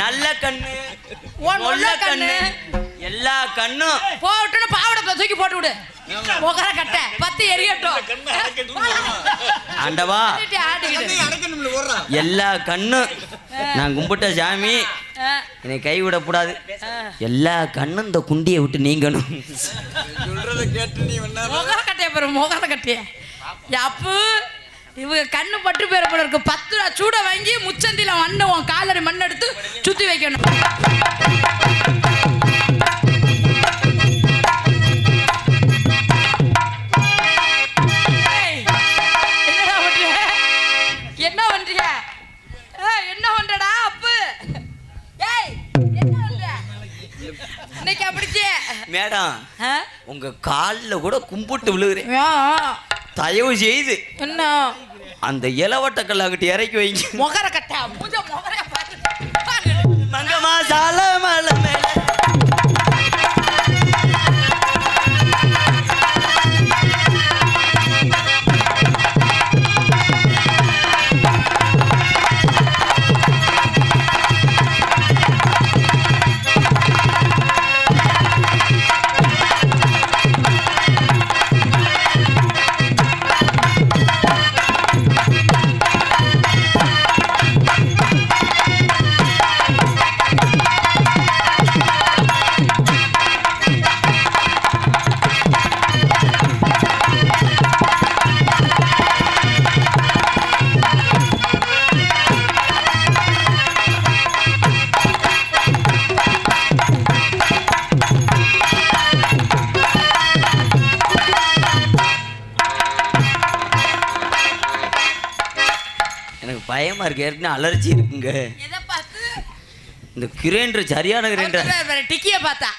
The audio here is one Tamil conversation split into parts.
நல்ல கண்ணு நல்ல கண்ணு. எல்லா கண்ணும். போட்டுன்னு பாவடத்தை தூக்கி போட்டு விடு. முகர கட்ட பத்து எரியட்டும். ஆண்டவா. எல்லா கண்ணும். நான் கும்பிட்ட சாமி என்னை கைவிடக்கூடாது ஆ. எல்லா கண்ணும் இந்த குண்டியை விட்டு நீங்கணும். சொல்றத கேட்டு நீ முகர கட்டைய பாரு முகர கட்டைய. அப்பு இவங்க கண்ணு பட்டு பேர போல இருக்கு. பத்து ரூபா சூட வாங்கி முச்சந்தில மண்ணு உன் காலடி மண் எடுத்து சுத்தி வைக்கணும். ஏய், என்னடா பண்றீங்க? என்ன பண்றீங்க ஏய், என்ன பண்றடா அப்பு? ஏய் என்ன பண்ற? இன்னைக்கு அப்படிச்சே? மேடம்? உங்க காலில் கூட கும்பிட்டு விழுகிறேன். தயவு செய்து என்ன? அந்த இளவட்ட கல்லாங்கிட்ட இறக்கி வைங்க. முகர கட்ட மூஞ்ச முகர. மங்கம்மா சால மலை மேல எனக்கு பயமா இருக்கு. ஏற்கனவே அலர்ஜி இருக்குங்க. இந்த கிரைண்டர் சரியான கிரைண்டர் டிக்கிய பார்த்தா.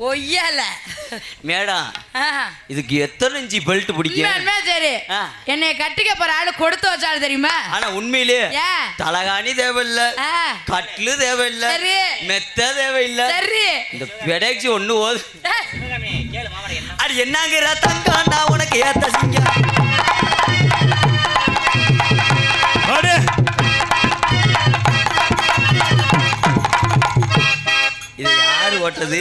ஒய்யல. மேடம். இதுக்கு எத்தனை இன்ச்சி பெல்ட் பிடிக்கும்? சரி. ஆ. என்னை கட்டிக்க போற ஆளு கொடுத்து வச்சாலும் தெரியுமா? ஆனா உண்மையிலே? தலகாணி தேவையில்ல. கட்லு தேவையில்ல. மெத்த தேவையில்ல. இந்த பெடக்சி ஒண்ணு ஓது. அது என்னங்கிற தங்கம் நான் உனக்கு ஏத்த சிங்கம். ஓட்டுறது.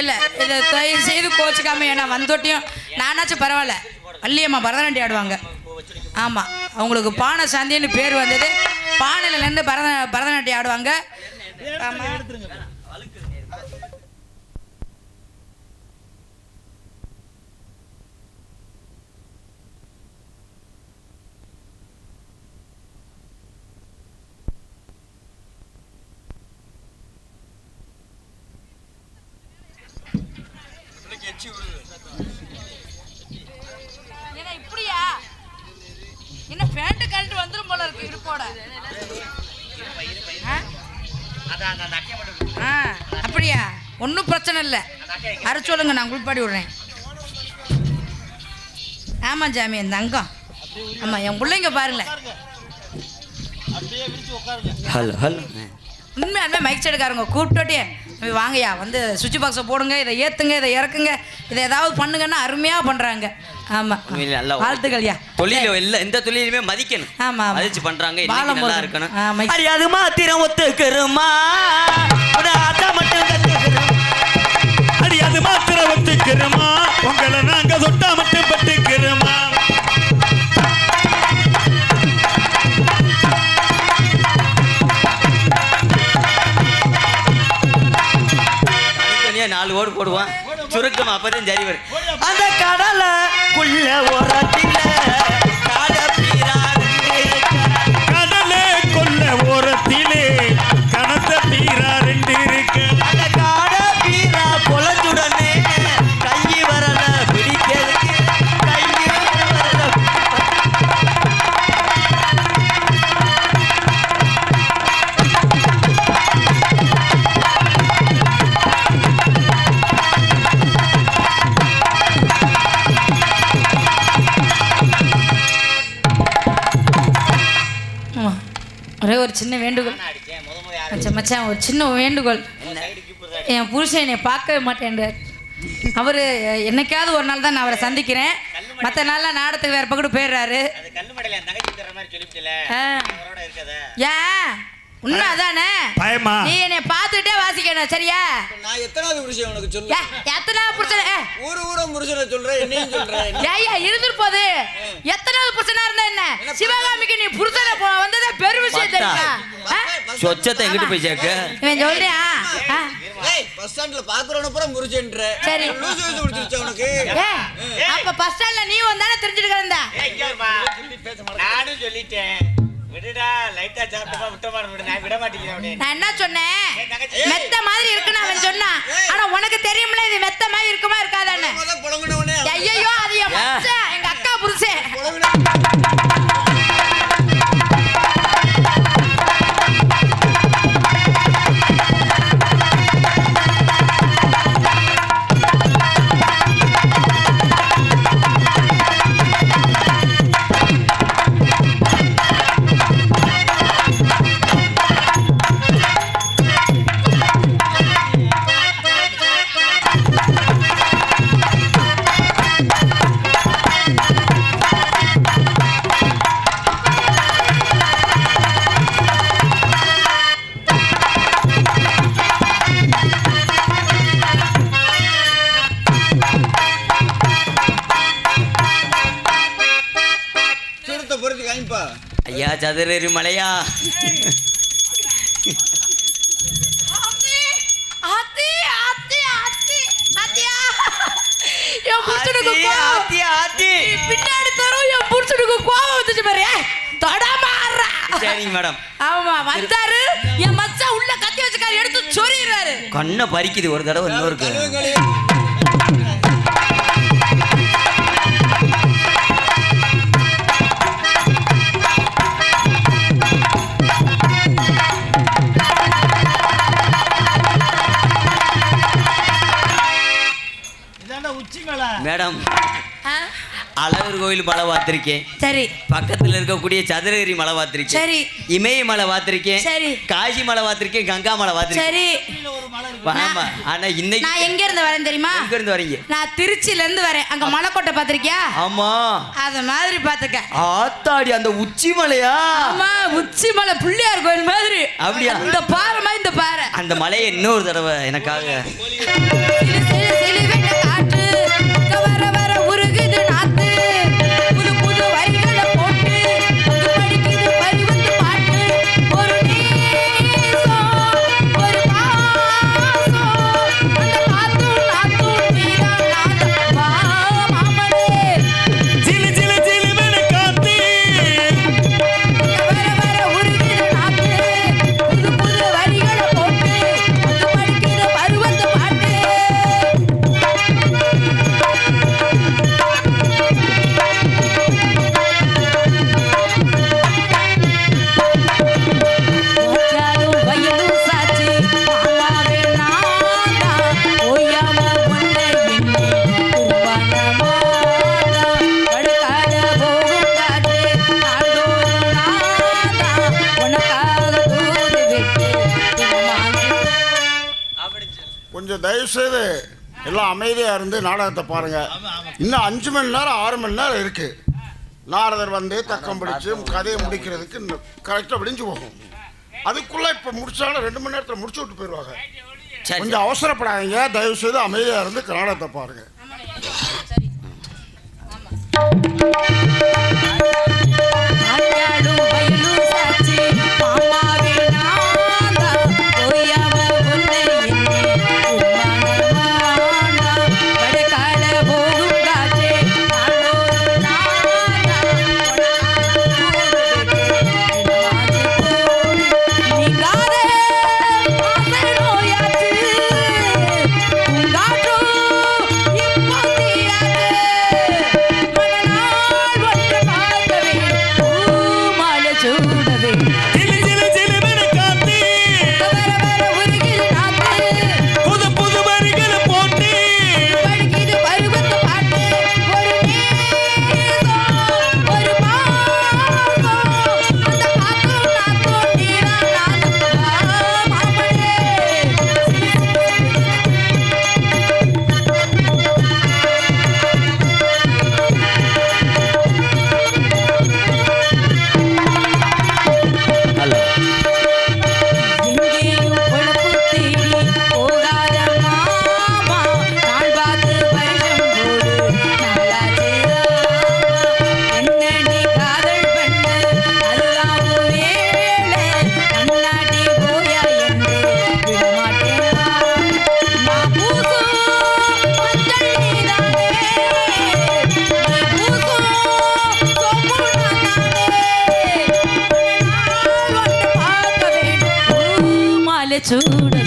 இல்ல இதை தயவு செய்து கோச்சுக்காம ஏன்னா வந்தோட்டியும் நானாச்சும் பரவாயில்ல. வள்ளியம்மா பரதநாட்டியம் ஆடுவாங்க. ஆமா அவங்களுக்கு பானை சாந்தின்னு பேர் வந்தது. பானையிலேருந்து பரத பரதநாட்டியம் ஆடுவாங்க. ஆமா ஏன்னா இப்படியா என்ன பேண்ட் கழட்டு வந்துரும் போல இருக்கு இடுப்போட ஆ? ஆ அப்படியா? ஒன்றும் பிரச்சனை இல்லை. அரை சொல்லுங்க நான் குளிப்பாடி விடுறேன். ஆமாம் ஜாமி இந்த அங்கம் ஆமாம் என் பிள்ளைங்க பாருங்களேன் ஹலோ ஹலோ. உண்மையாலுமே மைக் செடுக்காரங்க கூப்பிட்டோட்டே வாங்கய்யா வந்து சுவிட்ச் பாக்ஸை போடுங்க இதை ஏற்றுங்க இதை இறக்குங்க இதை ஏதாவது பண்ணுங்கன்னா அருமையாக பண்ணுறாங்க ஆமாம் நல்லா வாழ்த்துக்கள்யா தொழில எல்லா எந்த தொழிலுமே மதிக்கணும். ஆமா, ஆமா. மதிச்சு வாழை நல்லா. இருக்கணும். அது மாத்திரம் ஒத்துக்கிறோமா? மட்டும் அது மாத்திர ஒத்துக்கிறோமா? உங்களை நாங்க தொட்டா நாலு ஓடு போடுவான் சுருக்கம் அப்பதான் சரி வரும். அந்த கடலை குள்ள ஓரத்தில ஒரே ஒரு சின்ன வேண்டுகோள். மச்சான் மச்சான் ஒரு சின்ன வேண்டுகோள். என் புருஷன் என்னை பார்க்கவே மாட்டேன்றார். அவர் என்னைக்காவது ஒரு நாள் தான் நான் அவரை சந்திக்கிறேன். மற்ற நாள்லாம் நாடத்துக்கு வேற பக்கத்து போயிடுறாரு. ஏன்? உண்மை அதானே பயமா? நீ என்னை பார்த்துட்டே வாசிக்கணும் சரியா? நான் எத்தனாவது புருஷன் உனக்கு சொல்லு ஏ, எத்தனை புருஷன்? ஊரு ஊர புருஷனை சொல்றேன் என்னையும் சொல்றேன். ஏய்யா இருந்துட்டு போகுது. எத்தனாவது புருஷனா இருந்தா என்ன? சிவகாமிக்கு நீ புருஷனை போ- வந்ததே பெரு விஷயம். தெரியுமா? சொச்சத்தை எங்கிட்டு போய் சேர்க்க? இவன் சொல்றியா? பஸ் ஸ்டாண்ட்ல பாக்குறவன பூரா முறிச்சுன்ற சரி. லூசு லூசு பிடிச்சிருச்சா உனக்கு? அப்ப பஸ் ஸ்டாண்ட்ல நீ வந்தானே தெரிஞ்சுட்டு கிடந்த? நானும் சொல்லிட்டேன். விடுடா லைட்டா சாப்பிட்டமா விட்டமா விடு நான் விட மாட்டேங்கிறேன். நான் என்ன சொன்னேன் மெத்த மாதிரி இருக்குன்னு அவன் சொன்னான் ஆனா உனக்கு ஆத்தி, ஆத்தி. பின்னாடி தரும் என் புருஷனுக்கு கோவம் வந்துச்சு பாரு. ஏய், தொடாம ஆடுறா. சரிங்க மேடம். ஆமா வந்தாரு. என் மச்சான் உள்ள கத்தி வச்சுக்காரு எடுத்து சொறிடுறாரு கண்ணை பறிக்குது ஒரு தடவை இன்னொருக்கு. பார்த்திருக்கேன் சரி. பக்கத்துல இருக்கக்கூடிய சதுரகிரி மலை பார்த்திருக்கேன் சரி. இமய மலை பார்த்திருக்கேன் சரி. காசி மலை பார்த்திருக்கேன் கங்கா மலை பார்த்திருக்கேன் சரி ஆமா. ஆனா இன்னைக்கு நான் எங்க இருந்து வரேன் தெரியுமா? எங்க இருந்து வரீங்க? நான் திருச்சில இருந்து வரேன். அங்க மலைக்கோட்டை பாத்திருக்கியா ஆமா. அத மாதிரி பாத்துக்க ஆத்தாடி அந்த உச்சி மலையா? ஆமா உச்சி மலை பிள்ளையார் கோயில் மாதிரி. அப்படியா? இந்த பாறை மாதிரி இந்த பாறை. அந்த மலையை இன்னொரு தடவை எனக்காக. கொஞ்சம் தயவு செய்து எல்லாம் அமைதியாக இருந்து நாடகத்தை பாருங்க. இன்னும் அஞ்சு மணி நேரம் ஆறு மணி நேரம் இருக்கு. நாரதர் வந்து தக்கம் பிடிச்சு கதையை முடிக்கிறதுக்கு கரெக்டாக விடிஞ்சு போகும். அதுக்குள்ள இப்போ முடிச்சாலும் ரெண்டு மணி நேரத்தில் முடிச்சு விட்டு போயிடுவாங்க. சரி கொஞ்சம் அவசரப்படாதீங்க. தயவு செய்து அமைதியாக இருந்து நாடகத்தை பாருங்க. ஆண்டாடும் வயலும் చూడ